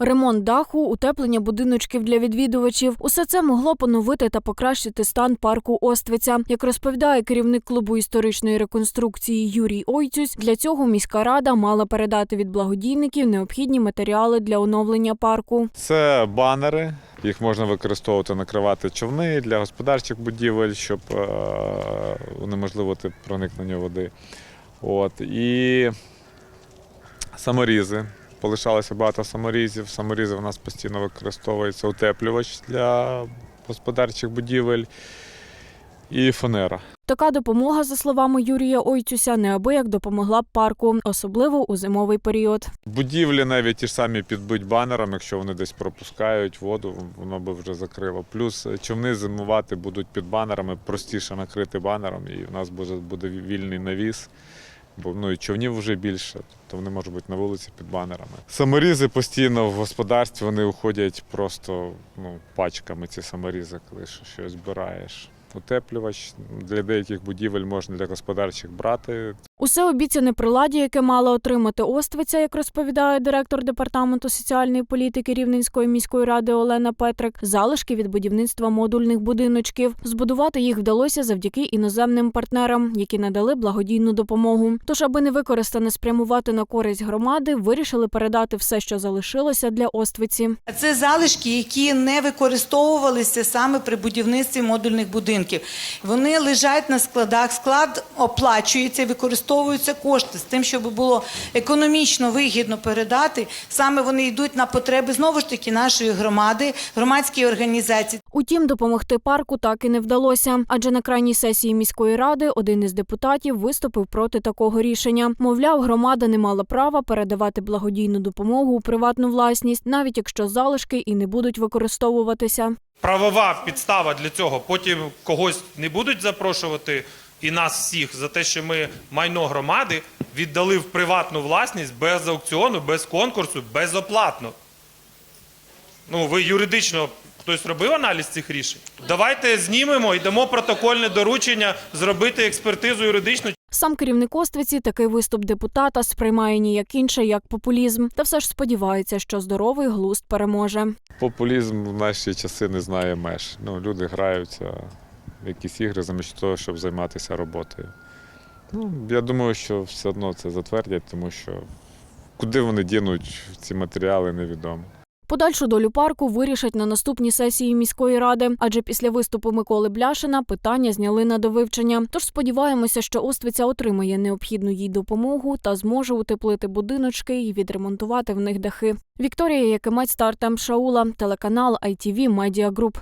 Ремонт даху, утеплення будиночків для відвідувачів усе це могло поновити та покращити стан парку Оствиця. Як розповідає керівник клубу історичної реконструкції Юрій Ойцюсь, для цього міська рада мала передати від благодійників необхідні матеріали для оновлення парку. Це банери. Їх можна використовувати, накривати човни для господарчих будівель, щоб е, унеможливити проникнення води. От. І саморізи. Полишалося багато саморізів. Саморізи в нас постійно використовується утеплювач для господарчих будівель і фанера. Така допомога, за словами Юрія Ойцюся, неабияк допомогла б парку, особливо у зимовий період. Будівлі навіть ті ж самі підбить банером, якщо вони десь пропускають воду, воно би вже закрило. Плюс е, човни зимувати будуть під банерами, простіше накрити банером, і в нас буде, буде вільний навіс. Бо ну, і човнів вже більше, тобто вони можуть бути на вулиці під банерами. Саморізи постійно в господарстві вони уходять просто ну, пачками ці саморізи, коли що- щось збираєш. Утеплювач для деяких будівель можна для господарчих брати, Усе обіцяне приладдя, яке мала отримати Оствиця, як розповідає директор департаменту соціальної політики Рівненської міської ради Олена Петрик, залишки від будівництва модульних будиночків. Збудувати їх вдалося завдяки іноземним партнерам, які надали благодійну допомогу. Тож, аби не використане спрямувати на користь громади, вирішили передати все, що залишилося для Оствиці. Це залишки, які не використовувалися саме при будівництві модульних будинків. Вони лежать на складах. Склад оплачується, використовуються кошти з тим, щоб було економічно вигідно передати. Саме вони йдуть на потреби знову ж таки нашої громади, громадської організації. Утім, допомогти парку так і не вдалося, адже на крайній сесії міської ради один із депутатів виступив проти такого рішення. Мовляв, громада не мала права передавати благодійну допомогу у приватну власність, навіть якщо залишки і не будуть використовуватися. правова підстава для цього. Потім когось не будуть запрошувати і нас всіх за те, що ми майно громади віддали в приватну власність без аукціону, без конкурсу, безоплатно. Ну, ви юридично хтось робив аналіз цих рішень? Давайте знімемо і дамо протокольне доручення зробити експертизу юридичну. Сам керівник Оствиці такий виступ депутата сприймає ніяк інше як популізм, та все ж сподівається, що здоровий глузд переможе. Популізм в наші часи не знає меж. Ну, люди граються в якісь ігри замість того, щоб займатися роботою. Ну, я думаю, що все одно це затвердять, тому що куди вони дінуть ці матеріали, невідомо. Подальшу долю парку вирішать на наступній сесії міської ради, адже після виступу Миколи Бляшина питання зняли на довивчення. Тож сподіваємося, що Оствиця отримає необхідну їй допомогу та зможе утеплити будиночки і відремонтувати в них дахи. Вікторія Якимець та Артем Шаула, телеканал ITV Media Group.